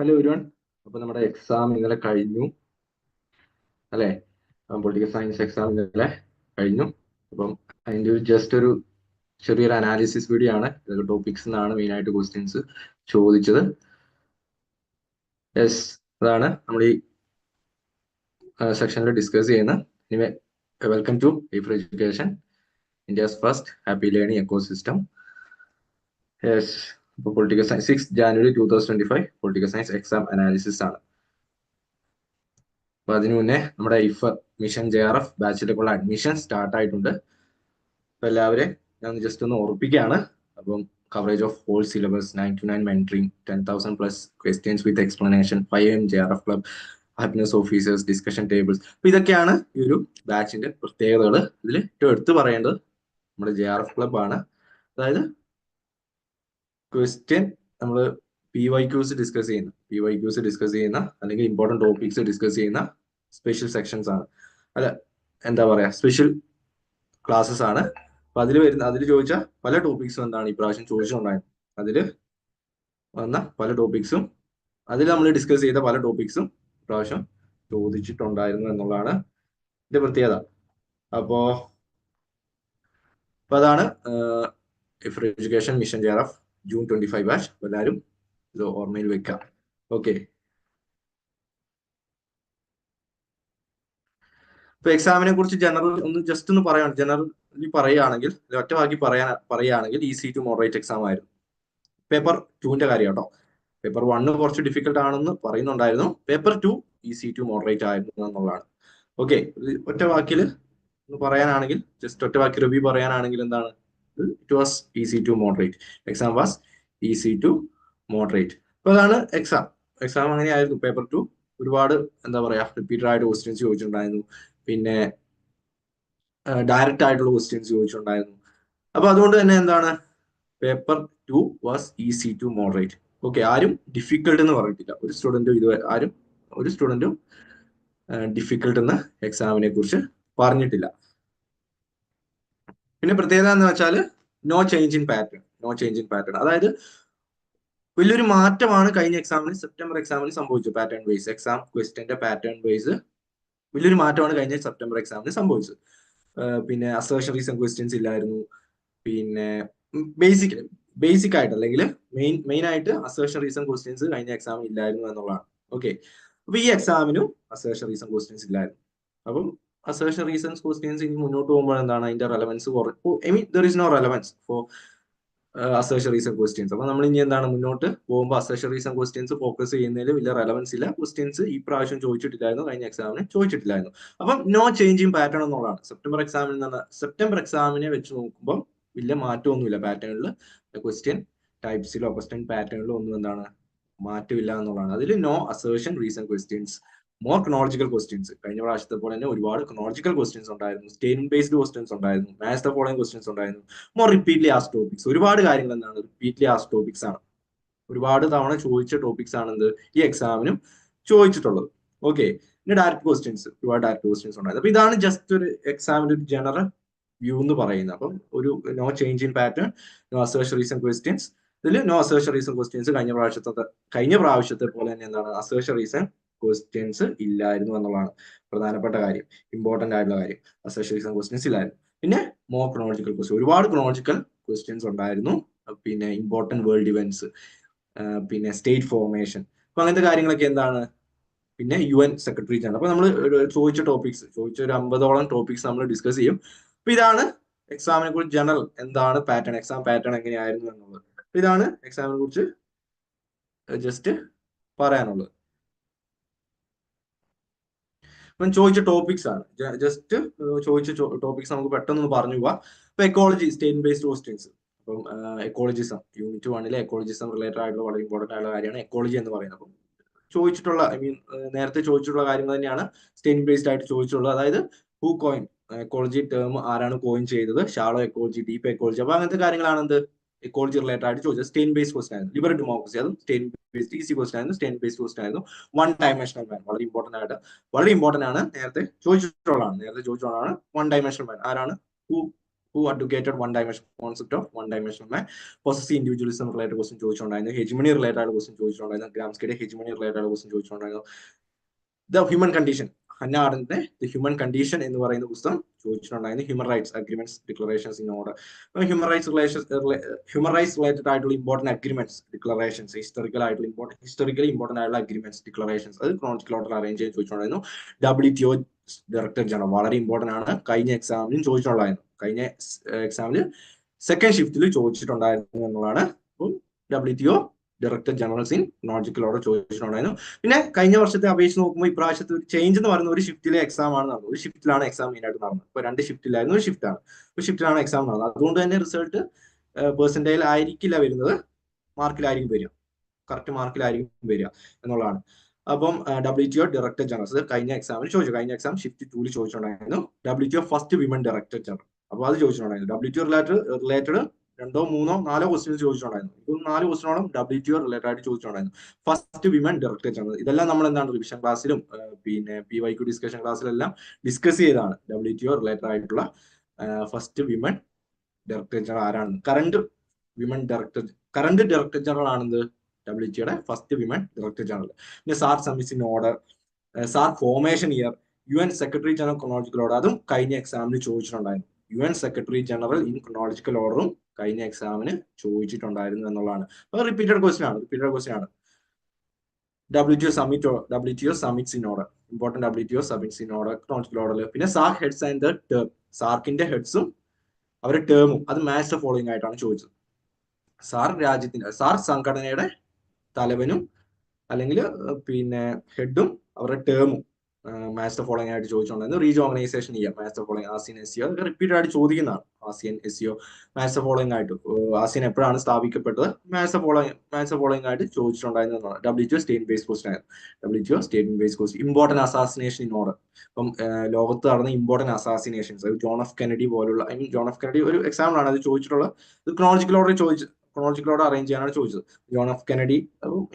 Hello ഒരുവൺ അപ്പൊ നമ്മുടെ exam ഇന്നലെ കഴിഞ്ഞു. അല്ലെ? പൊളിറ്റിക്കൽ സയൻസ് എക്സാം ഇന്നലെ കഴിഞ്ഞു. അപ്പം അതിന്റെ ഒരു ജസ്റ്റ് ഒരു ചെറിയൊരു അനാലിസിസ് വീഡിയോ ആണ്. ടോപ്പിക്സ് എന്നാണ് മെയിൻ ആയിട്ട് ക്വസ്റ്റ്യൻസ് ചോദിച്ചത്. യെസ് അതാണ് നമ്മൾ ഈ സെക്ഷനിൽ ഡിസ്കസ് ചെയ്യുന്ന. Welcome to life education India's first happy learning ecosystem yes ഇപ്പോൾ political science six January two thousand twenty five political science exam analysis ആണ്. അപ്പൊ അതിനു മുന്നേ നമ്മുടെ if mission J R F ബാച്ചിലേക്കുള്ള admission start ആയിട്ടുണ്ട്. അപ്പൊ എല്ലാവരെയും ഞാൻ ജസ്റ്റ് ഒന്ന് ഓർപ്പിക്കുകയാണ്. അപ്പം coverage of whole syllabus nine to nine mentoring ten thousand plus questions with explanation five M J R F club happiness officers discussion tables അപ്പൊ ഇതൊക്കെയാണ് ഈ ഒരു ബാച്ചിന്റെ പ്രത്യേകതകൾ ഇതിൽ ഏറ്റവും എടുത്തു പറയേണ്ടത് നമ്മുടെ ജെ ആർ എഫ് ക്ലബ് ആണ്. അതായത് ക്വസ്റ്റ്യൻ നമ്മൾ പി വൈ ക്യൂസ് ഡിസ്കസ് ചെയ്യുന്ന പി വൈ ക്യൂസ് ഡിസ്കസ് ചെയ്യുന്ന അല്ലെങ്കിൽ ഇമ്പോർട്ടന്റ് ടോപ്പിക്സ് ഡിസ്കസ് ചെയ്യുന്ന സ്പെഷ്യൽ സെക്ഷൻസ് ആണ്. അല്ല എന്താ പറയുക സ്പെഷ്യൽ ക്ലാസ്സസ് ആണ്. അപ്പൊ അതിൽ വരുന്ന അതിൽ ചോദിച്ച പല ടോപ്പിക്സും എന്താണ് ഈ പ്രാവശ്യം ചോദിച്ചിട്ടുണ്ടായത് അതിൽ വന്ന പല ടോപ്പിക്സും അതിൽ നമ്മൾ ഡിസ്കസ് ചെയ്ത പല ടോപ്പിക്സും പ്രാവശ്യം ചോദിച്ചിട്ടുണ്ടായിരുന്നു എന്നുള്ളതാണ് ഇതിന്റെ പ്രത്യേകത. അപ്പോ അപ്പൊ അതാണ് if education mission chair of June twenty five batch എല്ലാവരും ഇത് ഓർമ്മയിൽ വെക്കാം. ഓക്കെ ഇപ്പൊ എക്സാമിനെ കുറിച്ച് ജനറൽ ഒന്ന് ജസ്റ്റ് ഒന്ന് പറയാണ്. ജനറലി പറയുകയാണെങ്കിൽ ഒറ്റ വാക്കി പറയാൻ പറയുകയാണെങ്കിൽ ഈസി ടു മോഡറേറ്റ് എക്സാം ആയിരുന്നു. പേപ്പർ ടുവിന്റെ കാര്യം കേട്ടോ. പേപ്പർ വണ്ണ് കുറച്ച് ഡിഫിക്കൽട്ട് ആണെന്ന് പറയുന്നുണ്ടായിരുന്നു. Paper two easy to moderate ആയിരുന്നു എന്നുള്ളതാണ്. ഓക്കെ ഒറ്റ വാക്കിൽ ഒന്ന് പറയാനാണെങ്കിൽ ജസ്റ്റ് ഒറ്റ വാക്കി റിവ്യൂ പറയാനാണെങ്കിൽ എന്താണ്? It was easy to moderate exam was easy to moderate അപ്പൊ അതാണ് എക്സാം എക്സാം അങ്ങനെയായിരുന്നു. പേപ്പർ ടു ഒരുപാട് എന്താ പറയാ റിപ്പീറ്റഡ് ആയിട്ട് ക്വസ്റ്റ്യൻസ് ചോദിച്ചിട്ടുണ്ടായിരുന്നു. പിന്നെ ഡയറക്റ്റ് ആയിട്ടുള്ള ക്വസ്റ്റ്യൻസ് ചോദിച്ചിട്ടുണ്ടായിരുന്നു. അപ്പൊ അതുകൊണ്ട് തന്നെ എന്താണ്? Paper two was easy to moderate okay ആരും ഡിഫിക്കൽട്ട് എന്ന് പറഞ്ഞിട്ടില്ല. ഒരു സ്റ്റുഡന്റും ഇത് ആരും ഒരു സ്റ്റുഡന്റും ഡിഫിക്കൽട്ട് എന്ന് എക്സാമിനെ കുറിച്ച് പറഞ്ഞിട്ടില്ല. പിന്നെ പ്രത്യേകത എന്ന് വെച്ചാൽ no change in pattern no change in pattern അതായത് വലിയൊരു മാറ്റമാണ് കഴിഞ്ഞ എക്സാമിന് സെപ്റ്റംബർ എക്സാമിന് സംഭവിച്ചത് പാറ്റേൺ വൈസ് എക്സാം ക്വസ്റ്റ്യന്റെ പാറ്റേൺ വൈസ് വലിയൊരു മാറ്റമാണ് കഴിഞ്ഞ സെപ്റ്റംബർ എക്സാമിന് സംഭവിച്ചത്. പിന്നെ അസേഷൻ റീസൺ ക്വസ്റ്റ്യൻസ് ഇല്ലായിരുന്നു. പിന്നെ ബേസിക് ബേസിക് ആയിട്ട് അല്ലെങ്കിൽ മെയിൻ മെയിൻ ആയിട്ട് അസേഷൻ റീസൺ ക്വസ്റ്റ്യൻസ് കഴിഞ്ഞ എക്സാമിന് ഇല്ലായിരുന്നു എന്നുള്ളതാണ്. ഓക്കെ അപ്പൊ ഈ എക്സാമിനും അസേഷൻ റീസൺ ക്വസ്റ്റ്യൻസ് ഇല്ലായിരുന്നു. അപ്പം അസേഷൻ റീസൺസ് ക്വസ്റ്റ്യൻസ് ഇനി മുന്നോട്ട് പോകുമ്പോൾ എന്താണ് അതിന്റെ റെലവൻസ് കുറവ് I mean there is no relevance for assertion reason questions അപ്പൊ നമ്മൾ ഇനി എന്താണ് മുന്നോട്ട് പോകുമ്പോൾ അസേഷൻ റീസൺ ക്വസ്റ്റ്യൻസ് ഫോക്കസ് ചെയ്യുന്നതിൽ വലിയ റെലവൻസ് ഇല്ല. ക്വസ്റ്റ്യൻസ് ഈ പ്രാവശ്യം ചോദിച്ചിട്ടില്ലായിരുന്നു കഴിഞ്ഞ എക്സാമിന് ചോദിച്ചിട്ടില്ലായിരുന്നു. അപ്പം നോ ചേഞ്ച് പാറ്റേൺ എന്നുള്ളതാണ്. സെപ്റ്റംബർ എക്സാമിൽ നിന്ന് സെപ്റ്റംബർ എക്സാമിനെ വെച്ച് നോക്കുമ്പോൾ വലിയ മാറ്റമൊന്നുമില്ല പാറ്റേണിൽ ക്വസ്റ്റ്യൻ ടൈപ്സിലോ ക്വസ്റ്റ്യൻ പാറ്റേണിലോ ഒന്നും എന്താണ് മാറ്റമില്ല എന്നുള്ളതാണ്. അതിൽ no assertion reason questions more chronological questions കഴിഞ്ഞ പ്രാവശ്യത്തെ പോലെ തന്നെ ഒരുപാട് ക്രോളജിക്കൽ ക്വസ്റ്റ്യൻസ് ഉണ്ടായിരുന്നു. സ്റ്റേറ്റ്മെന്റ് ബേസ്ഡ് ക്വസ്റ്റ്യൻസ് ഉണ്ടായിരുന്നു. മാത്സ് ദ ഫോളോയിങ് ക്വസ്റ്റ്യൻസ് ഉണ്ടായിരുന്നു. മോർ റിപ്പീറ്റ്ലി ആസ് ടോപ്പിക്സ് ഒരുപാട് കാര്യങ്ങൾ എന്താണ്? റിപ്പീറ്റ്ലി ആസ് ടോപ്പിക്സ് ആണ്. ഒരുപാട് തവണ ചോദിച്ച ടോപ്പിക്സ് ആണ് എന്ത്? ഈ എക്സാമിനും ചോദിച്ചിട്ടുള്ളത്. ഓക്കെ പിന്നെ ഡയറക്ട് ക്വസ്റ്റ്യൻസ് ഒരുപാട് ഡയറക്ട് ക്വസ്റ്റ്യൻസ് ഉണ്ടായത് അപ്പൊ ഇതാണ് ജസ്റ്റ് ഒരു എക്സാമിന്റെ ഒരു ജനറൽ വ്യൂ എന്ന് പറയുന്നത്. അപ്പം ഒരു no change in pattern no assertion reason questions ഇതിൽ നോ അസേഷൻ റീസൺ ക്വസ്റ്റ്യൻസ് കഴിഞ്ഞ പ്രാവശ്യത്തെ കഴിഞ്ഞ പ്രാവശ്യത്തെ പോലെ തന്നെ എന്താണ്? അസേഷൻ റീസൺ ക്വസ്റ്റ്യൻസ് ഇല്ലായിരുന്നു എന്നുള്ളതാണ് പ്രധാനപ്പെട്ട കാര്യം. ഇമ്പോർട്ടന്റ് ആയിട്ടുള്ള കാര്യം. അസേഷൻ എക്സാം ക്വസ്റ്റ്യൻസ് ഇല്ലായിരുന്നു. പിന്നെ മോർ ക്രോണോളജിക്കൽ ക്വസ്റ്റ്യൻ ഒരുപാട് ക്രോണോളജിക്കൽ ക്വസ്റ്റ്യൻസ് ഉണ്ടായിരുന്നു. പിന്നെ ഇമ്പോർട്ടന്റ് വേൾഡ് ഇവന്റ്സ് പിന്നെ സ്റ്റേറ്റ് ഫോർമേഷൻ അപ്പൊ അങ്ങനത്തെ കാര്യങ്ങളൊക്കെ എന്താണ്? പിന്നെ യു എൻ സെക്രട്ടറി ജനറൽ അപ്പൊ നമ്മൾ ചോദിച്ച ടോപ്പിക്സ് ചോദിച്ച ഒരു അമ്പതോളം ടോപ്പിക്സ് നമ്മൾ ഡിസ്കസ് ചെയ്യും. അപ്പൊ ഇതാണ് എക്സാമിനെ കുറിച്ച് ജനറൽ എന്താണ് പാറ്റേൺ എക്സാം പാറ്റേൺ എങ്ങനെയായിരുന്നു എന്നുള്ളത്. ഇതാണ് എക്സാമിനെ കുറിച്ച് ജസ്റ്റ് പറയാനുള്ളത്. അപ്പം ചോദിച്ച ടോപ്പിക്സ് ആണ്. ജസ്റ്റ് ചോദിച്ച ടോപ്പിക്സ് നമുക്ക് പെട്ടെന്ന് പറഞ്ഞു പോവാം. ഇപ്പൊ എക്കോളജി സ്റ്റേറ്റ് ബേസ്ഡ് ക്വസ്റ്റ്യൻസ് അപ്പം എക്കോളജിസം യൂണിറ്റ് വണ്ണിലെ എക്കോളജിസം റിലേറ്റഡ് ആയിട്ടുള്ള വളരെ ഇമ്പോർട്ടന്റ് ആയിട്ടുള്ള കാര്യമാണ് എക്കോളജി എന്ന് പറയുന്നത്. അപ്പം ചോദിച്ചിട്ടുള്ള ഐ മീൻ നേരത്തെ ചോദിച്ചിട്ടുള്ള കാര്യങ്ങൾ തന്നെയാണ് സ്റ്റേറ്റ് ബേസ്ഡ് ആയിട്ട് ചോദിച്ചിട്ടുള്ളത് അതായത് ഹൂ കോയിൻ എക്കോളജി ടേം ആരാണ് കോയിൻ ചെയ്തത്? ഷാളോ എക്കോളജി ഡീപ് എക്കോളജി അപ്പൊ അങ്ങനത്തെ കാര്യങ്ങളാണ് എന്ത്? എക്കോളജി റിലേറ്റഡ് ആയിട്ട് ചോദിച്ചത് സ്റ്റേറ്റ് ബേസ് ക്വസ്റ്റൻ ആയിരുന്നു. ലിബറൽ ഡെമോക്രസി അതും സ്റ്റേറ്റ് ബേസ്ഡ് ഈസി ക്വസ്റ്റൻ ആയിരുന്നു. സ്റ്റേറ്റ് ബേസ് ക്വസ്റ്റൻ ആയിരുന്നു. വൺ ഡയമെൻഷണൽ മാൻ വളരെ ഇമ്പോർട്ടന്റ് ആയിട്ട് വളരെ ഇമ്പോർട്ടന്റ് ആണ് നേരത്തെ ചോദിച്ചിട്ടുള്ളതാണ്. നേരത്തെ ചോദിച്ചിട്ടുള്ളതാണ് വൺ ഡയമെൻഷണൽ മാൻ ആരാണ്? Who who advocated one dimension concept of one dimension possessive individualism related question ചോദിച്ചിട്ടുണ്ടായിരുന്നു ഹെജ്മണി റിലേറ്റഡ് ക്വസ്റ്റൻ ചോദിച്ചിട്ടുണ്ടായിരുന്നു ഗ്രാംസ്കിയുടെ ഹെജ്മണി റിലേറ്റഡ് ക്വസ്റ്റൻ ചോദിച്ചിട്ടുണ്ടായിരുന്നു ദ ഹ്യൂമൻ കണ്ടീഷൻ ഹന്ന ആർഡന്റെ ദി ഹ്യൂമൻ കണ്ടീഷൻ എന്ന് പറയുന്ന പുസ്തകം ചോദിച്ചിട്ടുണ്ടായിരുന്നു. Human rights agreements declarations in order human rights relation human rights related ആയിട്ടുള്ള ഇമ്പോർട്ടന്റ് അഗ്രിമെന്റ്സ് ഡിക്ലറേഷൻസ് ഹിസ്റ്റോറിക്കൽ ആയിട്ടുള്ള ഇമ്പോർട്ടന്റ് ഹിസ്റ്റോറിക്കലി ഇമ്പോർട്ടന്റ് ആയിട്ടുള്ള അഗ്രിമെന്റ്സ് ഡിക്ലറേഷൻസ് അത് ക്രോണിക്കൽ ഓർഡർ അറേഞ്ച് ചെയ്യാൻ ചോദിച്ചിട്ടുണ്ടായിരുന്നു. W T O director general വളരെ ഇമ്പോർട്ടന്റ് ആണ്. കഴിഞ്ഞ എക്സാമിനും ചോദിച്ചിട്ടുണ്ടായിരുന്നു. കഴിഞ്ഞ എക്സാമിൽ സെക്കൻഡ് ഷിഫ്റ്റിൽ ചോദിച്ചിട്ടുണ്ടായിരുന്നു എന്നുള്ളതാണ്. W T O director generals in logical order ചോദിച്ചിട്ടുണ്ടായിരുന്നു പിന്നെ കഴിഞ്ഞ വർഷത്തെ അപേക്ഷിച്ച് നോക്കുമ്പോൾ ഇപ്രാവശ്യത്തെ ചേഞ്ച് എന്ന് പറയുന്ന ഒരു ഷിഫ്റ്റിലെ എക്സാം ആണ് നടന്നത്. ഒരു ഷിഫ്റ്റിലാണ് എക്സാം മെയിൻ ആയിട്ട് നടന്നത്. ഇപ്പൊ രണ്ട് ഷിഫ്റ്റിലായിരുന്നു ഒരു ഷിഫ്റ്റാണ് ഒരു ഷിഫ്റ്റിലാണ് എക്സാം നടന്നത്. അതുകൊണ്ട് തന്നെ റിസൾട്ട് പേഴ്സന്റേജിൽ ആയിരിക്കില്ല വരുന്നത്. മാർക്കിലായിരിക്കും വരിക. കറക്റ്റ് മാർക്കിലായിരിക്കും വരിക എന്നുള്ളതാണ്. അപ്പം W T O director generals കഴിഞ്ഞ എക്സാമിന് ചോദിച്ചു. കഴിഞ്ഞ എക്സാം ഷിഫ്റ്റ് ടൂൽ ചോദിച്ചിട്ടുണ്ടായിരുന്നു. W T O first women director general അപ്പോൾ അത് ചോദിച്ചിട്ടുണ്ടായിരുന്നു. W T O related related രണ്ടോ മൂന്നോ നാലോ ക്വസ്റ്റ്യൻസ് ചോദിച്ചിട്ടുണ്ടായിരുന്നു. ഇപ്പം നാല് ക്വസ്റ്റ്യനോളം ഡബ്ല്യു ടി റിലേറ്റഡ് ആയിട്ട് ചോദിച്ചിട്ടുണ്ടായിരുന്നു. ഫസ്റ്റ് വിമൻ ഡയറക്ടർ ജനറൽ ഇതെല്ലാം നമ്മൾ എന്താണ് റിവിഷൻ ക്ലാസ്സിലും പിന്നെ പി വൈ ക്യു ഡിസ്കഷൻ ക്ലാസ്സിലെല്ലാം ഡിസ്കസ് ചെയ്തതാണ്. ഡബ്ല്യു ടി റിലേറ്റഡ് ആയിട്ടുള്ള ഫസ്റ്റ് വിമൻ ഡയറക്ടർ ജനറൽ ആരാണ് current women director current director general ആണെന്ന് ഡബ്ല്യു ടിയുടെ ഫസ്റ്റ് വിമൻ ഡയറക്ടർ ജനറൽ പിന്നെ SAARC summits in order SAARC formation year U N secretary general chronological order അതും കഴിഞ്ഞ എക്സാമിന് ചോദിച്ചിട്ടുണ്ടായിരുന്നു. U N secretary general in chronological ഓർഡറും കഴിഞ്ഞ എക്സാമിന് ചോദിച്ചിട്ടുണ്ടായിരുന്നു എന്നുള്ളതാണ്. അപ്പൊ റിപ്പീറ്റഡ് ക്വസ്റ്റ്യൻ ആണ് റിപ്പീറ്റഡ് ക്വസ്റ്റ്യൻ ആണ്. W T O summit W T O summits in order W T O summits in order chronological order പിന്നെ SAARC heads and the term സാർക്കിന്റെ ഹെഡ്സും അവരുടെ ടേമും അത് മാച്ച് ദ ഫോളോയിങ് ആയിട്ടാണ് ചോദിച്ചത്. സാർ രാജ്യത്തിന്റെ sir സംഘടനയുടെ തലവനും അല്ലെങ്കിൽ പിന്നെ ഹെഡും അവരുടെ ടേമും മാസ്റ്റർ ഫോളോയിങ് ആയിട്ട് ചോദിച്ചിട്ടുണ്ടായിരുന്നു റീജ് ഓർഗനൈസേഷൻ ചെയ്യാം. Master following ASEAN S CO അതൊക്കെ റിപ്പീറ്റ് ആയിട്ട് ചോദിക്കുന്നതാണ്. ASEAN S CO master following ആയിട്ട്. ആസിയൻ എപ്പോഴാണ് സ്ഥാപിക്കപ്പെട്ടത്? മാസ്റ്റർ ഫോളോയിങ് മാസ്റ്റർ ഫോളോയിങ് ആയിട്ട് ചോദിച്ചിട്ടുണ്ടായിരുന്നു എന്നാണ് W T state base question ആയിരുന്നു. W T state base post important assassination in order ഇപ്പം ലോകത്ത് നടന്ന important assassinations John F Kennedy പോലുള്ള I mean John F Kennedy ഒരു എക്സാമ്പിൾ ആണ്. അത് ചോദിച്ചിട്ടുള്ളത് ഇത് ക്രോണോളജിക്കൽ ഓർഡർ ചോദിച്ചു ഓർഡർ അറേഞ്ച് ചെയ്യാനാണ് ചോദിച്ചത്. ജോൺ ഓഫ് കെനഡി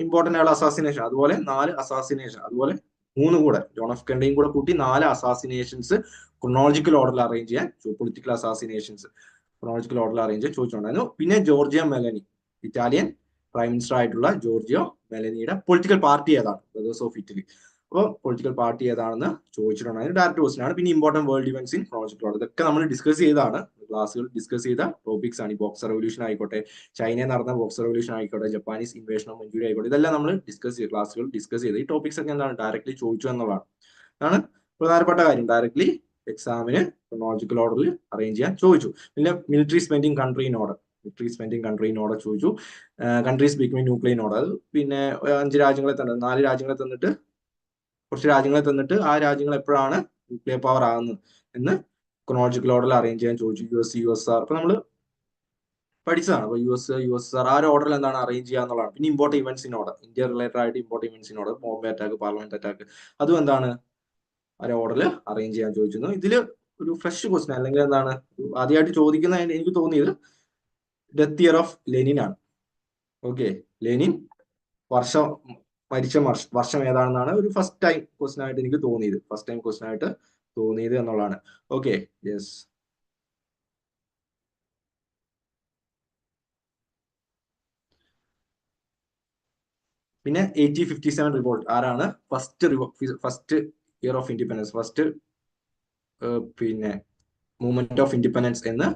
ഇമ്പോർട്ടന്റ് ആയുള്ള അസാസിനേഷൻ അതുപോലെ നാല് അസാസിനേഷൻ അതുപോലെ മൂന്ന് കൂടെ ജോൺ ഓഫ് കെൻഡയും കൂടെ കൂട്ടി നാല് അസാസിനേഷൻസ് ക്രോണോളജിക്കൽ ഓർഡറിൽ അറേഞ്ച് ചെയ്യാൻ പൊളിറ്റിക്കൽ അസാസിനേഷൻസ് ക്രോണോളജിക്കൽ ഓർഡറിൽ അറേഞ്ച് ചെയ്യാൻ ചോദിച്ചിട്ടുണ്ടായിരുന്നു പിന്നെ Giorgia Meloni Italian prime minister ആയിട്ടുള്ള ജോർജിയോ മെലനിയുടെ പൊളിറ്റിക്കൽ പാർട്ടി ഏതാണ്? ബ്രദേഴ്സ് ഓഫ് ഇറ്റലി അപ്പോൾ പൊളിറ്റിക്കൽ പാർട്ടി ഏതാണെന്ന് ചോദിച്ചിട്ടുണ്ടായിരുന്നു. ഡയറക്റ്റ് ക്വസ്റ്റൻ ആണ്. പിന്നെ important world events in chronological order ഇതൊക്കെ നമ്മൾ ഡിസ്കസ് ചെയ്താണ് ക്ലാസ്സുകൾ ഡിസ്കസ് ചെയ്ത ടോപ്പിക്സ് ആണ്. ഈ ബോക്സ് റെവല്യൂഷൻ ആയിക്കോട്ടെ ചൈനയിൽ നടന്ന ബോക്സർ റെവല്യൂഷൻ ആയിക്കോട്ടെ ജപ്പാനീസ് ഇൻവേഷൻ ഓഫ് മഞ്ചൂരി ആയിക്കോട്ടെ ഇതെല്ലാം നമ്മൾ ഡിസ്കസ് ചെയ്ത് ക്ലാസ്സുകൾ ഡിസ്കസ് ചെയ്ത് ഈ ടോപ്പിക്സ് ഒക്കെ എന്താണ് ഡയറക്ട്ലി ചോദിച്ചു എന്നുള്ളതാണ്. അതാണ് പ്രധാനപ്പെട്ട കാര്യം. ഡയറക്ട്ലി എക്സാമിന് ക്രോണോളജിക്കൽ ഓർഡറിൽ അറേഞ്ച് ചെയ്യാൻ ചോദിച്ചു. പിന്നെ military spending country in order military spending country in order ചോദിച്ചു. കൺട്രി ന്യൂക്ലിയർ ഇൻ ഓർഡർ പിന്നെ അഞ്ച് രാജ്യങ്ങളെ തന്നെ നാല് രാജ്യങ്ങളെ തന്നിട്ട് കുറച്ച് രാജ്യങ്ങളെ തന്നിട്ട് ആ രാജ്യങ്ങൾ എപ്പോഴാണ് ന്യൂക്ലിയർ പവർ ആകുന്നത് എന്ന് ക്രോണോളജിക്കൽ ഓർഡറിൽ അറേഞ്ച് ചെയ്യാൻ ചോദിച്ചു. U S U S R അപ്പൊ നമ്മൾ പഠിച്ചതാണ്. അപ്പൊ U S U S R ആ ഓർഡറിൽ എന്താണ് അറേഞ്ച് ചെയ്യുക എന്നുള്ളതാണ്. പിന്നെ import events order India related ആയിട്ട് import events order Bombay attack parliament attack അതും എന്താണ് ആ ഓർഡറിൽ അറേഞ്ച് ചെയ്യാൻ ചോദിച്ചിരുന്നു. ഇതിൽ ഒരു ഫ്രഷ് ക്വസ്റ്റൻ അല്ലെങ്കിൽ എന്താണ് ആദ്യമായിട്ട് ചോദിക്കുന്ന എനിക്ക് തോന്നിയത് ഡെത്ത് ഇയർ ഓഫ് ലെനിൻ ആണ്. ഓക്കെ ലെനിൻ വർഷം മരിച്ച വർഷം ഏതാണെന്നാണ് ഒരു ഫസ്റ്റ് ടൈം ക്വസ്റ്റൻ ആയിട്ട് എനിക്ക് തോന്നിയത്. ഫസ്റ്റ് ടൈം ക്വസ്റ്റൻ ആയിട്ട് തോന്നിയത് എന്നുള്ളതാണ്. ഓക്കെ യെസ് പിന്നെ എയ്റ്റീൻ ഫിഫ്റ്റി സെവൻ റിവോൾട്ട് ആരാണ് first first year of independence first പിന്നെ മൂവ്മെന്റ് ഓഫ് ഇൻഡിപെൻഡൻസ് എന്ന്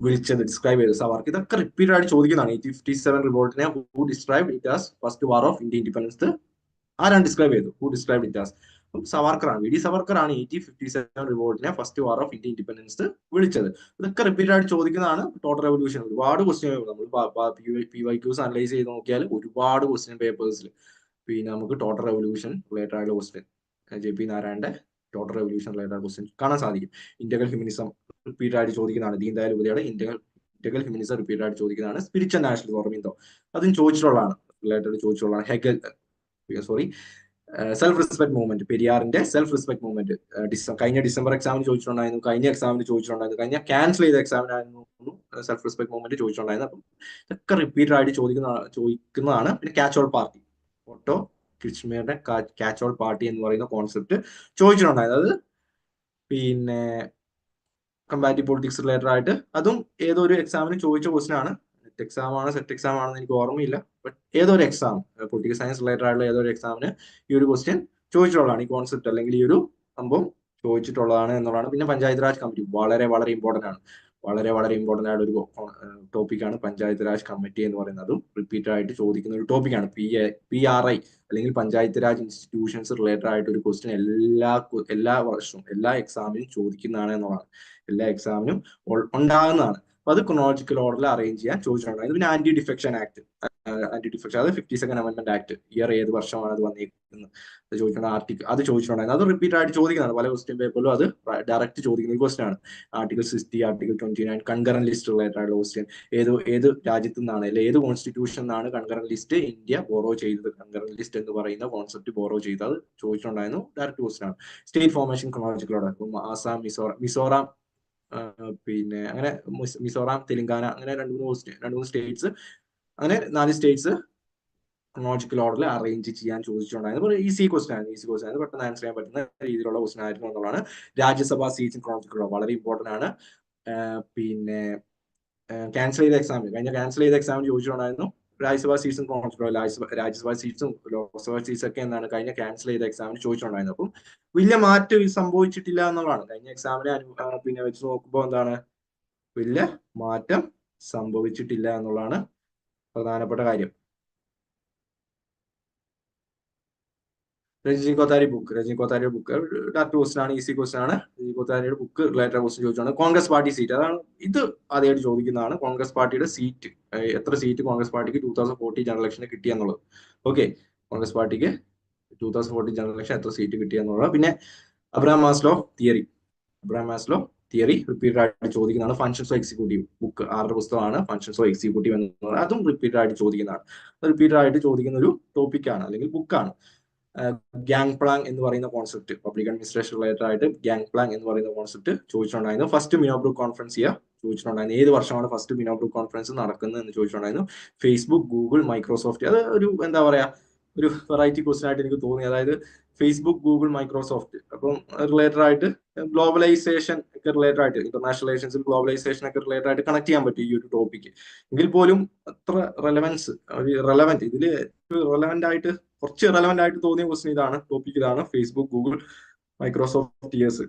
വിളിച്ചത് ഡിസ്ക്രൈബ് ചെയ്തത്. സവാർക്ക് ഇതൊക്കെ റിപ്പീറ്റഡ് ആയിട്ട് ചോദിക്കുന്നതാണ്. Eighty fifty seven റിവോൾട്ടിനെ who describe it as first war of India independence ആരാണ് ഡിസ്ക്രൈബ് ചെയ്തത്? Who describe it as Savarkar ആണ് വി ഡി സവർക്കറാണ് eighteen fifty seven റിവോൾട്ടിനെ first war of India independence വിളിച്ചത്. ഇതൊക്കെ റിപ്പീറ്റ് ആയിട്ട് ചോദിക്കുന്നതാണ് ടോട്ടൽ റെവല്യൂഷൻ ഒരുപാട് question നമ്മൾ പി വൈ ക്യൂസ് അനലൈസ് ചെയ്ത് നോക്കിയാൽ ഒരുപാട് ക്വസ്റ്റ്യൻ പേപ്പേഴ്സിൽ പിന്നെ നമുക്ക് ടോട്ടൽ റെവല്യൂഷൻ റിലേറ്റഡ് ആയിട്ടുള്ള ക്വസ്റ്റ്യൻ ജെ പി നാരായണന്റെ ടോട്ടൽ റെവല്യൂഷൻ റിലേറ്റഡ് ക്വസ്റ്റ്യൻ കാണാൻ സാധിക്കും. ഇന്റഗ്രൽ ഹ്യൂമനിസം റിപ്പീറ്റ് ആയിട്ട് ചോദിക്കുന്നതാണ്. ദീൻ ദയാൽ ഉപതയുടെ ഇന്റഗ്രൽ ഇന്റഗ്രൽ ഹ്യൂമനിസം റിപ്പീറ്റ് ആയിട്ട് ചോദിക്കുന്നതാണ്. സ്പിരിച്വൽ നാഷണൽ ഓർമിന്തോ അതും ചോദിച്ചിട്ടുള്ളതാണ്. Related ചോദിച്ചിട്ടുള്ളതാണ്. Hegel sorry self respect movement പെരിയാറിന്റെ സെൽഫ് റെസ്പെക്ട് മൂവ്മെന്റ് കഴിഞ്ഞ ഡിസംബർ എക്സാമിന് ചോദിച്ചിട്ടുണ്ടായിരുന്നു കഴിഞ്ഞ എക്സാമിന് ചോദിച്ചിട്ടുണ്ടായിരുന്നു കഴിഞ്ഞ ക്യാൻസൽ ചെയ്ത എക്സാമിനായിരുന്നു സെൽഫ് റെസ്പെക്ട് മൂവ്മെന്റ് ചോദിച്ചിട്ടുണ്ടായിരുന്നു അപ്പം ഇതൊക്കെ റിപ്പീറ്റഡ് ആയിട്ട് ചോദിക്കുന്ന ചോദിക്കുന്നതാണ്. പിന്നെ ക്യാച്ച് ഓൾ പാർട്ടി ഓട്ടോ കിച്ച്മേറിന്റെ ക്യാച്ച് ഓൾ പാർട്ടി എന്ന് പറയുന്ന കോൺസെപ്റ്റ് ചോദിച്ചിട്ടുണ്ടായിരുന്നു. അത് പിന്നെ കമ്പാരിറ്റീവ് പൊളിറ്റിക്സ് റിലേറ്റഡ് ആയിട്ട് അതും ഏതോ ഒരു എക്സാമിന് ചോദിച്ച ക്വസ്റ്റിനാണ് ആണ്. നെറ്റ് എക്സാം ആണ് സെറ്റ് എക്സാം ആണെന്ന് എനിക്ക് ഓർമ്മയില്ല. ബട്ട് ഏതൊരു എക്സാം പൊളിറ്റിക്കൽ സയൻസ് റിലേറ്റഡ് ആയിട്ടുള്ള ഏതൊരു എക്സാമിന് ഈ ഒരു ക്വസ്റ്റ്യൻ ചോദിച്ചിട്ടുള്ളതാണ്. ഈ കോൺസെപ്റ്റ് അല്ലെങ്കിൽ ഈ ഒരു സംഭവം ചോദിച്ചിട്ടുള്ളതാണ് എന്നുള്ളതാണ്. പിന്നെ പഞ്ചായത്ത് രാജ് കമ്മിറ്റി വളരെ വളരെ ഇമ്പോർട്ടന്റ് ആണ്. വളരെ വളരെ ഇമ്പോർട്ടന്റ് ആയിട്ട് ഒരു ടോപ്പിക്കാണ് പഞ്ചായത്ത് രാജ് കമ്മിറ്റി എന്ന് പറയുന്നതും റിപ്പീറ്റഡ് ആയിട്ട് ചോദിക്കുന്ന ഒരു ടോപ്പിക്കാണ് P A P R I അല്ലെങ്കിൽ പഞ്ചായത്ത് രാജ് ഇൻസ്റ്റിറ്റ്യൂഷൻസ് റിലേറ്റഡ് ആയിട്ട് ഒരു ക്വസ്റ്റ്യൻ എല്ലാ എല്ലാ വർഷവും എല്ലാ എക്സാമിനും ചോദിക്കുന്നതാണ് എന്നുള്ളതാണ്. എല്ലാ എക്സാമിനും ഉണ്ടാകുന്നതാണ്. അപ്പൊ അത് ക്രോണോളജിക്കൽ ഓർഡറിൽ അറേഞ്ച് ചെയ്യാൻ ചോദിച്ചിട്ടുണ്ടായിരുന്നു പിന്നെ anti defection act anti defection അത് fifty second amendment act year ഏത് വർഷമാണ് അത് വന്നിരിക്കുന്നത് അത് ചോദിച്ചിട്ടുണ്ട് ആർട്ടിക്കിൾ അത് ചോദിച്ചിട്ടുണ്ടായിരുന്നു അത് റിപ്പീറ്റ് ആയിട്ട് ചോദിക്കുന്നതാണ്. പല ക്വസ്റ്റ്യൻ പേപ്പറിലും അത് ഡയറക്റ്റ് ചോദിക്കുന്ന ഒരു ക്വസ്റ്റ്യൻ ആണ്. Article sixty article twenty nine concurrent list related question ഏത് ഏത് രാജ്യത്തു നിന്നാണ് അല്ലെങ്കിൽ ഏത് കോൺസ്റ്റിറ്റ്യൂഷൻ നിന്നാണ് കൺകറൻ ലിസ്റ്റ് ഇന്ത്യ ബോറോ ചെയ്തത്? കൺകറൻ ലിസ്റ്റ് എന്ന് പറയുന്ന കോൺസെപ്റ്റ് ബോറോ ചെയ്തത് ചോദിച്ചിട്ടുണ്ടായിരുന്നു. ഡയറക്റ്റ് ക്വസ്റ്റ്യൻ ആണ്. State formation chronological order Assam Mizoram Mizoram പിന്നെ അങ്ങനെ മിസോറാം തെലങ്കാന അങ്ങനെ രണ്ട് മൂന്ന് രണ്ട് മൂന്ന് സ്റ്റേറ്റ്സ് അങ്ങനെ നാല് സ്റ്റേറ്റ്സ് ക്രോണോളജിക്കൽ ഓർഡറിൽ അറേഞ്ച് ചെയ്യാൻ ചോദിച്ചിട്ടുണ്ടായിരുന്നു. ഈസി ക്വസ്റ്റൻ ആയിരുന്നു ഈസി ക്വസ്റ്റൻ ആയിരുന്നു. പെട്ടെന്ന് ആൻസർ ചെയ്യാൻ പറ്റുന്ന രീതിയിലുള്ള ക്വസ്റ്റൻ ആയിരുന്നു എന്നുള്ളതാണ്. രാജ്യസഭാ സീറ്റ് ക്രോണോളജിക്കൽ ഓർഡർ വളരെ ഇമ്പോർട്ടന്റ് ആണ്. പിന്നെ ക്യാൻസൽ ചെയ്ത എക്സാമിന് കഴിഞ്ഞ ക്യാൻസൽ ചെയ്ത എക്സാമിന് ചോദിച്ചിട്ടുണ്ടായിരുന്നു. രാജ്യസഭാ സീറ്റ്സും കോൺഗ്രസ് രാജ്യസഭാ സീറ്റ്സും ലോക്സഭാ സീറ്റ്സ് ഒക്കെ എന്താണ് കഴിഞ്ഞ ക്യാൻസൽ ചെയ്ത എക്സാമിന് ചോദിച്ചിട്ടുണ്ടായിരുന്നു അപ്പം വലിയ മാറ്റം സംഭവിച്ചിട്ടില്ല എന്നുള്ളതാണ്. കഴിഞ്ഞ എക്സാമിനെ പിന്നെ വെച്ച് നോക്കുമ്പോൾ എന്താണ്? വലിയ മാറ്റം സംഭവിച്ചിട്ടില്ല എന്നുള്ളതാണ് പ്രധാനപ്പെട്ട കാര്യം. രജനി കോത്താരി ബുക്ക് രജനി കോത്താരിയുടെ ബുക്ക് ഡയറക്റ്റ് ക്വസ്റ്റൻ ആണ് ഈസി ക്വസ്റ്റൻ ആണ്. രജനി കോത്താരിയുടെ ബുക്ക് റിലേറ്റഡ് ക്വസ്റ്റൻ ചോദിച്ചാണ് കോൺഗ്രസ് പാർട്ടി സീറ്റ് അതാണ് ഇത് ആദ്യമായിട്ട് ചോദിക്കുന്നതാണ്. കോൺഗ്രസ് പാർട്ടിയുടെ സീറ്റ് എത്ര സീറ്റ് കോൺഗ്രസ് പാർട്ടിക്ക് ടൂ തൗസൻഡ് ഫോർട്ടി ജനറൽ ഇലക്ഷന് കിട്ടിയെന്നുള്ളത് ഓക്കെ കോൺഗ്രസ് പാർട്ടിക്ക് two thousand forty general election എത്ര സീറ്റ് കിട്ടിയെന്നുള്ളത് പിന്നെ Abraham Maslow theory Abraham Maslow theory repeated ആയിട്ട് ചോദിക്കുന്നതാണ്. ഫങ്ഷൻസ് ഓഫ് എക്സിക്യൂട്ടീവ് ബുക്ക് ആറുടെ പുസ്തകമാണ്? ഫങ്ഷൻസ് ഓഫ് എക്സിക്യൂട്ടീവ് എന്ന് പറയുന്നത് അതും റിപ്പീറ്റഡ് ആയിട്ട് ചോദിക്കുന്നതാണ്. റിപ്പീറ്റഡ് ആയിട്ട് ചോദിക്കുന്ന ഒരു ടോപ്പിക്കാണ് അല്ലെങ്കിൽ ബുക്കാണ് ഗ്യാങ് പ്ലാങ് എന്ന് പറയുന്ന കോൺസെപ്റ്റ് പബ്ലിക് അഡ്മിനിസ്ട്രേഷൻ റിലേറ്റഡ് ആയിട്ട് ഗ്യാങ് പ്ലാങ് എന്ന് പറയുന്ന കോൺസെപ്റ്റ് ചോദിച്ചിട്ടുണ്ടായിരുന്നു. ഫസ്റ്റ് മിനോബ്രൂ കോൺഫറൻസ് ഇയർ ചോദിച്ചിട്ടുണ്ടായിരുന്നു. ഏത് വർഷമാണ് ഫസ്റ്റ് മിനോബ്രൂ കോൺഫറൻസ് നടക്കുന്നത് എന്ന് ചോദിച്ചിട്ടുണ്ടായിരുന്നു. ഫേസ്ബുക്ക് ഗൂഗിൾ മൈക്രോസോഫ്റ്റ് അത് ഒരു എന്താ പറയാ ഒരു വെറൈറ്റി ക്വസ്റ്റൻ ആയിട്ട് എനിക്ക് തോന്നി. അതായത് ഫേസ്ബുക്ക് ഗൂഗിൾ മൈക്രോസോഫ്റ്റ് അപ്പം റിലേറ്റഡ് ആയിട്ട് ഗ്ലോബലൈസേഷൻ ഒക്കെ റിലേറ്റഡ് ആയിട്ട് ഇന്റർനാഷണൽ റിലേഷൻസിൽ ഗ്ലോബലൈസേഷൻ ഒക്കെ റിലേറ്റഡ് ആയിട്ട് കണക്ട് ചെയ്യാൻ പറ്റും ഈ ഒരു ടോപ്പിക്ക് എങ്കിൽ പോലും അത്ര റെലവൻസ് റെലവന്റ് ഇതിൽ റെലവെന്റ് ആയിട്ട് കുറച്ച് റെലവെന്റ് ആയിട്ട് തോന്നിയ ക്വസ്റ്റൻ ഇതാണ്. ടോപ്പിക് ഇതാണ്. ഫേസ്ബുക്ക് ഗൂഗിൾ മൈക്രോസോഫ്റ്റ് ടിയേഴ്സ്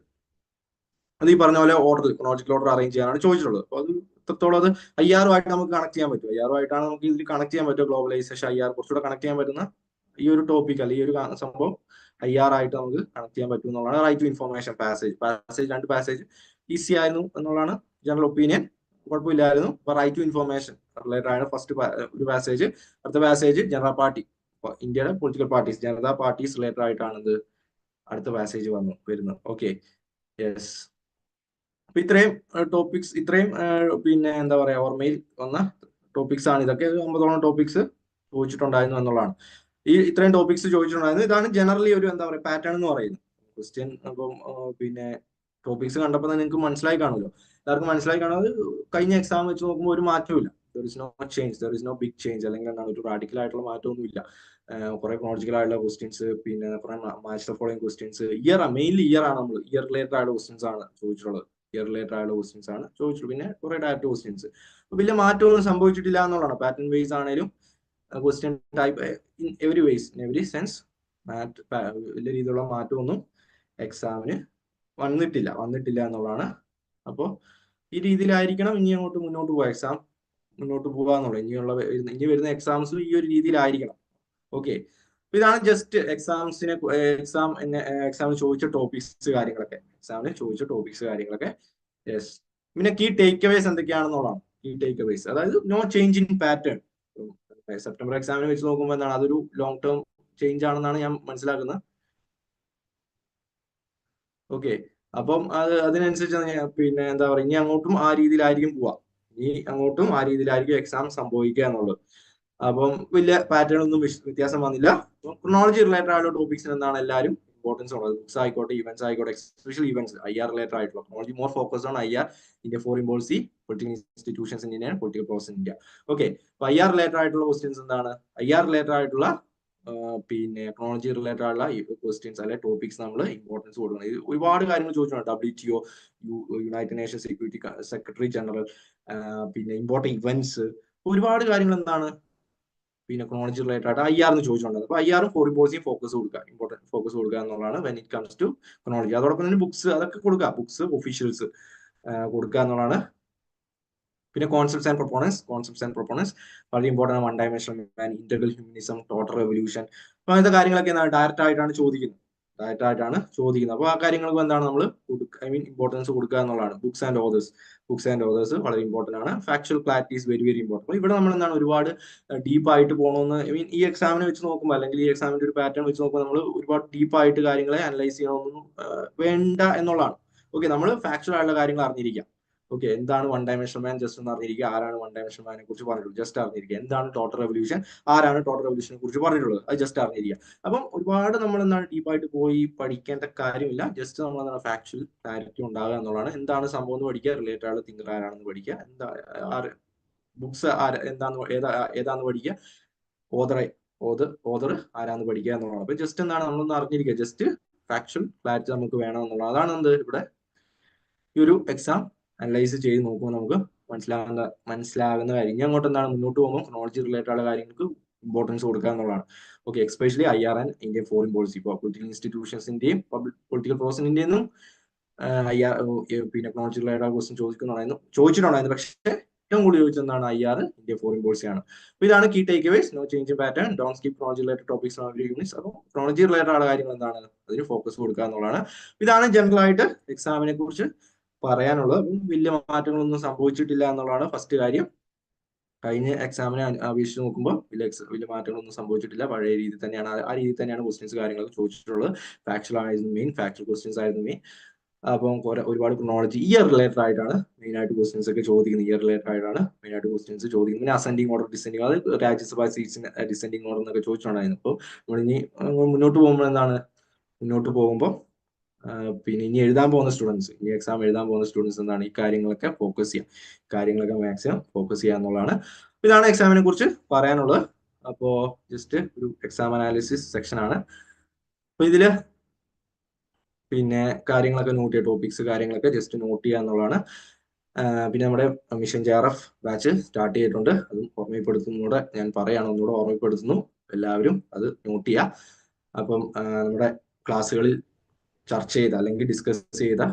അത് ഈ പറഞ്ഞ പോലെ ഓർഡർ ക്രോണോളജിക്കൽ ഓർഡർ അറേഞ്ച് ചെയ്യാനാണ് ചോദിച്ചിട്ടുള്ളത്. അപ്പോൾ അത് എത്രത്തോളം അത് ഐ ആറുമായിട്ട് നമുക്ക് കണക്ട് ചെയ്യാൻ പറ്റും. ഐ ആറുമായിട്ടാണ് നമുക്ക് ഇതിൽ കണക്ട് ചെയ്യാൻ പറ്റുക. ഗ്ലോബലൈസേഷൻ ഐ ആർ കുറച്ചുകൂടെ കണക്ട് ചെയ്യാൻ പറ്റുന്ന ഈ ഒരു ടോപ്പിക് അല്ലെങ്കിൽ ഈ ഒരു സംഭവം ഐ ആർ ആയിട്ട് നമുക്ക് കണക്ട് ചെയ്യാൻ പറ്റും എന്നുള്ളതാണ്. Right to information passage passage രണ്ട് പാസേജ് ഈസി ആയിരുന്നു എന്നുള്ളതാണ് ജനറൽ ഒപ്പീനിയൻ കുഴപ്പമില്ലായിരുന്നു. അപ്പൊ റൈറ്റ് ടു ഇൻഫോർമേഷൻ റിലേറ്റഡ് ആണ് ഫസ്റ്റ് ഒരു പാസേജ് അടുത്ത പാസേജ് ജനറൽ പാർട്ടി ഇന്ത്യയുടെ political parties Janata parties related ആയിട്ടാണ് ഇത് അടുത്ത പാസേജ് വന്നു വരുന്നത്. ഓക്കെ യെസ് അപ്പൊ ഇത്രയും ടോപ്പിക്സ് ഇത്രയും പിന്നെ എന്താ പറയാ ഓർമ്മയിൽ വന്ന ടോപ്പിക്സ് ആണ്. ഇതൊക്കെ അമ്പതോളം ടോപ്പിക്സ് ചോദിച്ചിട്ടുണ്ടായിരുന്നു എന്നുള്ളതാണ്. ഈ ഇത്രയും ടോപ്പിക്സ് ചോദിച്ചിട്ടുണ്ടായിരുന്നു. ഇതാണ് ജനറലി ഒരു എന്താ പറയുക പാറ്റേൺ എന്ന് പറയുന്നത്. ക്വസ്റ്റ്യൻ അപ്പം പിന്നെ ടോപ്പിക്സ് കണ്ടപ്പോൾ തന്നെ നിങ്ങൾക്ക് മനസ്സിലായി കാണുമല്ലോ. എല്ലാവർക്കും മനസ്സിലായി കാണുന്നത് കഴിഞ്ഞ എക്സാം വെച്ച് നോക്കുമ്പോൾ ഒരു മാറ്റവും ഇല്ല there is no change there is no big change അല്ലെങ്കിൽ എന്താണ് ഒരു റാഡിക്കൽ ആയിട്ടുള്ള മാറ്റമൊന്നും ഇല്ല കുറെ ക്രോളജിക്കൽ ആയിട്ടുള്ള ക്വസ്റ്റ്യൻസ് പിന്നെ കുറെ match the following questions year mainly year ആണ് നമ്മൾ ഇയർ റിലേറ്റഡ് ആയിട്ടുള്ള ക്വസ്റ്റ്യൻസ് ആണ് ചോദിച്ചിട്ടുള്ളത്. ഇയർ റിലേറ്റഡ് ആയിട്ടുള്ള ക്വസ്റ്റ്യൻസ് ആണ് ചോദിച്ചിട്ടുള്ളത്. പിന്നെ കുറെ ഡയറക്റ്റ് ക്വസ്റ്റ്യൻസ് വലിയ മാറ്റമൊന്നും സംഭവിച്ചിട്ടില്ല എന്നുള്ളതാണ്. പാറ്റേൺ വൈസ് ആണെങ്കിലും question type in every ways in every sense മാറ്റ് വലിയ രീതിയിലുള്ള മാറ്റമൊന്നും എക്സാമിന് വന്നിട്ടില്ല. വന്നിട്ടില്ല എന്നുള്ളതാണ്. അപ്പോൾ ഈ രീതിയിലായിരിക്കണം ഇനി അങ്ങോട്ട് മുന്നോട്ട് പോവുക. എക്സാം മുന്നോട്ട് പോകാന്നുള്ളത് ഇനിയുള്ള ഇനി വരുന്ന എക്സാംസും ഈ ഒരു രീതിയിലായിരിക്കണം. ഓക്കെ ഇതാണ് ജസ്റ്റ് എക്സാംസിനെ എക്സാം എക്സാമിന് ചോദിച്ച ടോപ്പിക്സ് കാര്യങ്ങളൊക്കെ. എക്സാമിന് ചോദിച്ച ടോപ്പിക്സ് കാര്യങ്ങളൊക്കെ. യെസ് പിന്നെ കീ ടേക്ക് അവേസ് എന്തൊക്കെയാണെന്നുള്ളതാണ് കീ ടേക്ക് അവേസ് അതായത് no change in pattern September എക്സാമിനെ വെച്ച് നോക്കുമ്പോൾ എന്താണ്? അതൊരു ലോങ് ടേം ചേഞ്ച് ആണെന്നാണ് ഞാൻ മനസ്സിലാക്കുന്നത്. ഓക്കെ അപ്പം അത് അതിനനുസരിച്ച് പിന്നെ എന്താ പറയുക? ഇനി അങ്ങോട്ടും ആ രീതിയിലായിരിക്കും പോവാ. ഇനി അങ്ങോട്ടും ആ രീതിയിലായിരിക്കും എക്സാം സംഭവിക്കുക എന്നുള്ളത്. അപ്പം വലിയ പാറ്റേൺ ഒന്നും വ്യത്യാസം വന്നില്ല. ക്രോണോളജി റിലേറ്റഡ് ആയിട്ടുള്ള ടോപ്പിക്സ് എന്താണ് എല്ലാവരും ഇമ്പോർട്ടൻസ് ഉള്ളത്? ബുക്സ് ആയിക്കോട്ടെ ഇവന്റ്സ് ആയിക്കോട്ടെ special events I R related ആയിട്ടുള്ള. Chronology more focus on I R India foreign policy political institutions in India political process in India okay അപ്പൊ ഐ ആർ റിലേറ്റഡ് ആയിട്ടുള്ള questions എന്താണ്? I R related ആയിട്ടുള്ള പിന്നെ chronology related ആയുള്ള questions അല്ലെ topics നമ്മൾ importance കൊടുക്കുന്നത് ഒരുപാട് കാര്യങ്ങൾ ചോദിച്ചിട്ടുണ്ട് W T O united nation security secretary general പിന്നെ ഇമ്പോർട്ടന്റ് ഇവന്റ്സ് ഒരുപാട് കാര്യങ്ങൾ എന്താണ് പിന്നെ ക്രോണോളജി റിലേറ്റഡ് ആയിട്ട് ഐ ആർ എന്ന് ചോദിച്ചിട്ടുണ്ട്. അപ്പൊ ഐ ആറും ഫോറിൻ പോളിസിയും ഫോക്കസ് കൊടുക്കുക. ഇമ്പോർട്ടന്റ് ഫോക്കസ് കൊടുക്കുക എന്നുള്ളതാണ് when it comes to chronology അതോടൊപ്പം തന്നെ ബുക്സ് അതൊക്കെ കൊടുക്കുക. ബുക്സ് ഒഫീഷ്യൽസ് കൊടുക്കുക എന്നുള്ളതാണ്. പിന്നെ concepts and proponents concepts and proponents വളരെ important one dimensional man integral humanism total revolution അങ്ങനത്തെ കാര്യങ്ങളൊക്കെ ഡയറക്റ്റ് ആയിട്ടാണ് ചോദിക്കുന്നത്. ആയിട്ടാണ് ചോദിക്കുന്നത്. അപ്പോൾ ആ കാര്യങ്ങൾക്ക് എന്താണ് നമ്മൾ കൊടുക്കുക ഐ മീൻ ഇമ്പോർട്ടൻസ് കൊടുക്കുക എന്നുള്ളതാണ്. Books and authors books and authors വളരെ ഇമ്പോർട്ടന്റ് ആണ്. Factual clarity is very very important ഇവിടെ നമ്മൾ എന്താണ് ഒരുപാട് ഡീപ്പ് ആയിട്ട് പോകണമെന്ന് ഐ മീൻ ഈ എക്സാമിനെ വെച്ച് നോക്കുമ്പോൾ അല്ലെങ്കിൽ ഈ എക്സാമിന്റെ ഒരു പാറ്റേൺ വെച്ച് നോക്കുമ്പോൾ നമ്മൾ ഒരുപാട് ഡീപ്പ് ആയിട്ട് കാര്യങ്ങളെ അനലൈസ് ചെയ്യണമെന്നൊന്നും വേണ്ട എന്നുള്ളതാണ്. ഓക്കെ നമ്മൾ ഫാക്ച്വൽ ആയിട്ടുള്ള കാര്യങ്ങൾ അറിഞ്ഞിരിക്കാം. ഓക്കെ എന്താണ് വൺ ഡയമെൻഷൻ മാൻ ജസ്റ്റ് ഒന്ന് അറിഞ്ഞിരിക്കുക. ആരാണ് വൺ ഡയമെൻഷൻ മാനെ കുറിച്ച് പറഞ്ഞിട്ടുള്ളത്? ജസ്റ്റ് അറിഞ്ഞിരിക്കുക. എന്താണ് ടോട്ടൽ റെവല്യൂഷൻ ആരാണ് ടോട്ടൽ റെവല്യൂഷനെ കുറിച്ച് പറഞ്ഞിട്ടുള്ളത്? അത് ജസ്റ്റ് അറിഞ്ഞിരിക്കുക. അപ്പം ഒരുപാട് നമ്മൾ എന്താണ് ഡീപ്പായിട്ട് പോയി പഠിക്കേണ്ട കാര്യമില്ല. ജസ്റ്റ് നമ്മൾ എന്താണ് ഫാക്ച്വൽ ക്ലാരിറ്റി ഉണ്ടാകുക എന്നുള്ളതാണ്. എന്താണ് സംഭവം എന്ന് പഠിക്കുക. റിലേറ്റഡ് ആയുള്ള തിങ്കർ ആരാണെന്ന് പഠിക്കുക. എന്താ ബുക്സ് ആര് എന്താന്ന് ഏതാ ഏതാന്ന് പഠിക്കുക. ഓതറെ ഓത് ഓതർ ആരാന്ന് പഠിക്കുക എന്നുള്ളതാണ്. അപ്പൊ ജസ്റ്റ് എന്താണ് നമ്മളൊന്ന് അറിഞ്ഞിരിക്കുക. ജസ്റ്റ് ഫാക്ച്വൽ ക്ലാരിറ്റി നമുക്ക് വേണം എന്നുള്ളത് അതാണ് എന്ത് ഇവിടെ? ഈ ഒരു എക്സാം അനലൈസ് ചെയ്ത് നോക്കുമ്പോൾ നമുക്ക് മനസ്സിലാകുന്ന മനസ്സിലാകുന്ന കാര്യം ഇനി അങ്ങോട്ട് എന്താണ് മുന്നോട്ട് പോകുമ്പോൾ ക്രോണോളജി റിലേറ്റഡ് ആയ കാര്യങ്ങൾക്ക് ഇമ്പോർട്ടൻസ് കൊടുക്കുക എന്നുള്ളതാണ്. Okay especially I R and Indian foreign policy ഇപ്പോൾ പൊളിറ്റിക്കൽ ഇൻസ്റ്റിറ്റ്യൂഷൻസിന്റെയും പൊളിറ്റിക്കൽ പ്രോസസിന്റെയും ഐ ആർ പിന്നെ ക്രോണോളജി റിലേറ്റഡ് ക്വസ്റ്റൻ ചോദിക്കുന്നുണ്ടായിരുന്നു. ചോദിച്ചിട്ടുണ്ടായിരുന്നു പക്ഷേ ഏറ്റവും കൂടുതൽ ചോദിച്ചത് എന്താണ്? ഐ ആർ ഇന്ത്യ ഫോറിൻ പോളിസിയാണ് ആണ്. അപ്പൊ ഇതാണ് key takeaways no change pattern don't skip ക്രോളജി related topics units അപ്പോൾ ക്രോളജി റിലേറ്റഡ് ആയ കാര്യങ്ങൾ എന്താണ്? അതിന് ഫോക്കസ് കൊടുക്കുക എന്നുള്ളതാണ്. ഇതാണ് ജനറൽ ആയിട്ട് എക്സാമിനെ കുറിച്ച് പറയാനുള്ളത്. വലിയ മാറ്റങ്ങളൊന്നും സംഭവിച്ചിട്ടില്ല എന്നുള്ളതാണ് ഫസ്റ്റ് കാര്യം. കഴിഞ്ഞ എക്സാമിനെ അപേക്ഷിച്ച് നോക്കുമ്പോൾ വലിയ വലിയ മാറ്റങ്ങളൊന്നും സംഭവിച്ചിട്ടില്ല. പഴയ രീതി തന്നെയാണ് ആ രീതി തന്നെയാണ് ക്വസ്റ്റ്യൻസ് കാര്യങ്ങളൊക്കെ ചോദിച്ചിട്ടുള്ളത്. ഫാക്ച്വൽ ആയിരുന്നു മെയിൻ ഫാക്ച്വൽ ക്വസ്റ്റ്യൻസ് ആയിരുന്നു മെയിൻ അപ്പം ഒരുപാട് ക്രോണോളജി ഇയർ റിലേറ്റഡ് ആയിട്ടാണ് മെയിൻ ആയിട്ട് ക്വസ്റ്റ്യൻസ് ഒക്കെ ചോദിക്കുന്നത്. ഇയർ റിലേറ്റഡ് ആയിട്ടാണ് മെയിൻ ആയിട്ട് ക്വസ്റ്റ്യൻസ് ചോദിക്കുന്നത്. പിന്നെ അസെൻഡിങ് ഓർഡർ ഡിസെൻഡിങ് അത് രാജ്യസഭ സീറ്റ്സിന് ഡിസെൻഡിങ് ഓർഡർ എന്നൊക്കെ ചോദിച്ചിട്ടുണ്ടായിരുന്നു അപ്പോൾ നമ്മളിനി മുന്നോട്ട് പോകുമ്പോൾ എന്താണ്? മുന്നോട്ട് പോകുമ്പോൾ പിന്നെ ഇനി എഴുതാൻ പോകുന്ന സ്റ്റുഡൻസ് ഇനി എക്സാം എഴുതാൻ പോകുന്ന സ്റ്റുഡൻസ് എന്താണ് ഈ കാര്യങ്ങളൊക്കെ ഫോക്കസ് ചെയ്യുക കാര്യങ്ങളൊക്കെ മാക്സിമം ഫോക്കസ് ചെയ്യുക എന്നുള്ളതാണ്. ഇതാണ് എക്സാമിനെ കുറിച്ച് പറയാനുള്ളത്. അപ്പോ ജസ്റ്റ് ഒരു എക്സാം അനാലിസിസ് സെക്ഷൻ ആണ്. അപ്പൊ ഇതിൽ പിന്നെ കാര്യങ്ങളൊക്കെ നോട്ട് ചെയ്യുക ടോപ്പിക്സ് കാര്യങ്ങളൊക്കെ ജസ്റ്റ് നോട്ട് ചെയ്യുക എന്നുള്ളതാണ്. പിന്നെ നമ്മുടെ mission J R F batch start ചെയ്തിട്ടുണ്ട്. അതും ഓർമ്മപ്പെടുത്തുന്നൂടെ ഞാൻ പറയുകയാണ് ഒന്നുകൂടെ ഓർമ്മപ്പെടുത്തുന്നു. എല്ലാവരും അത് നോട്ട് ചെയ്യുക അപ്പം നമ്മുടെ ക്ലാസ്സുകളിൽ ചർച്ച ചെയ്ത അല്ലെങ്കിൽ ഡിസ്കസ് ചെയ്ത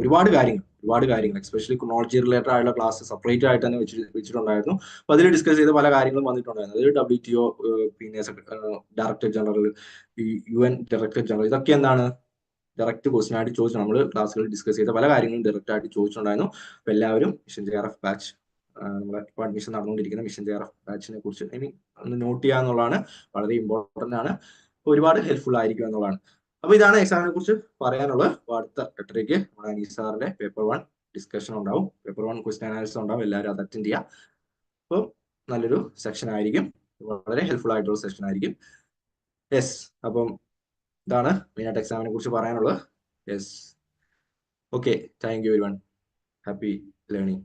ഒരുപാട് കാര്യങ്ങൾ ഒരുപാട് കാര്യങ്ങൾ. എക്സ്പെഷ്യലി ക്രോണോളജി റിലേറ്റഡ് ആയുള്ള ക്ലാസ് സെപ്പറേറ്റ് ആയിട്ട് തന്നെ വെച്ച് വെച്ചിട്ടുണ്ടായിരുന്നു. അപ്പൊ അതിൽ ഡിസ്കസ് ചെയ്ത പല കാര്യങ്ങളും വന്നിട്ടുണ്ടായിരുന്നു. അതായത് ഡബ്ല്യു ടി ഒ പിന്നെ director general U N director general ഇതൊക്കെ എന്താണ്? ഡയറക്റ്റ് ക്വസ്റ്റൻ ആയിട്ട് ചോദിച്ചു. നമ്മൾ ക്ലാസ്സുകളിൽ ഡിസ്കസ് ചെയ്ത പല കാര്യങ്ങളും ഡയറക്റ്റ് ആയിട്ട് ചോദിച്ചിട്ടുണ്ടായിരുന്നു. അപ്പൊ എല്ലാവരും mission J R F batch നമ്മുടെ അഡ്മിഷൻ നടന്നുകൊണ്ടിരിക്കുന്ന മിഷൻ ജെ ആർ എഫ് ബാച്ചിനെ കുറിച്ച് ഇനി ഒന്ന് നോട്ട് ചെയ്യുക എന്നുള്ളതാണ് വളരെ ഇമ്പോർട്ടന്റ് ആണ്. ഒരുപാട് ഹെൽപ്ഫുൾ ആയിരിക്കും എന്നുള്ളതാണ്. അപ്പൊ ഇതാണ് എക്സാമിനെ കുറിച്ച് പറയാനുള്ള അടുത്ത എട്ടരയ്ക്ക് നമ്മുടെ അനീസ് സാറിന്റെ പേപ്പർ വൺ ഡിസ്കഷൻ ഉണ്ടാവും. പേപ്പർ വൺ ക്വസ്റ്റൻ അനാലിസിസ് ഉണ്ടാവും. എല്ലാവരും അത് അറ്റൻഡ് ചെയ്യുക അപ്പോൾ നല്ലൊരു സെക്ഷൻ ആയിരിക്കും. വളരെ ഹെൽപ്ഫുൾ ആയിട്ടുള്ള സെക്ഷൻ ആയിരിക്കും. യെസ് അപ്പം ഇതാണ് മെയിനായിട്ട് എക്സാമിനെ കുറിച്ച് പറയാനുള്ളത്. Yes okay thank you very one happy learning